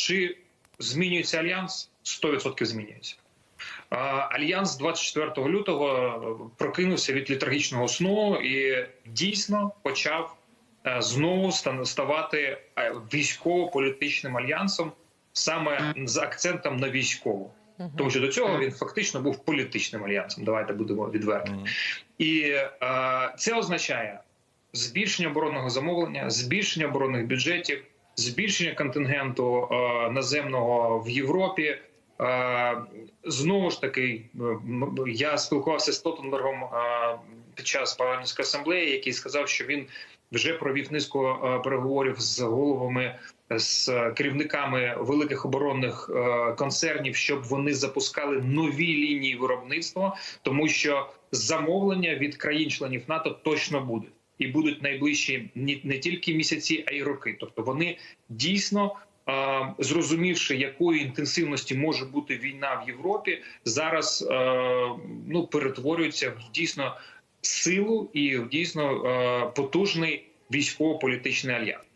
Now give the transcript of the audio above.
чи змінюється альянс? 100% змінюється. Е, Альянс 24 лютого прокинувся від літургічного сну і дійсно почав е, знову ставати е, військово-політичним альянсом, саме з акцентом на військову. Тому що до цього він фактично був політичним альянсом. Давайте будемо відверті. І е, це означає збільшення оборонного замовлення, збільшення оборонних бюджетів, збільшення контингенту е, наземного в Європі. Е, знову ж таки, е, я спілкувався з Столтенбергом під час парламентської асамблеї, який сказав, що він вже провів низку переговорів з головами. З керівниками великих оборонних концернів, щоб вони запускали нові лінії виробництва, тому що замовлення від країн-членів НАТО точно будуть і будуть найближчі не, тільки місяці, а й роки. Тобто вони дійсно. Зрозумівши, якої інтенсивності може бути війна в Європі, зараз ну перетворюються в дійсно силу і в дійсно потужний військово-політичний альянс.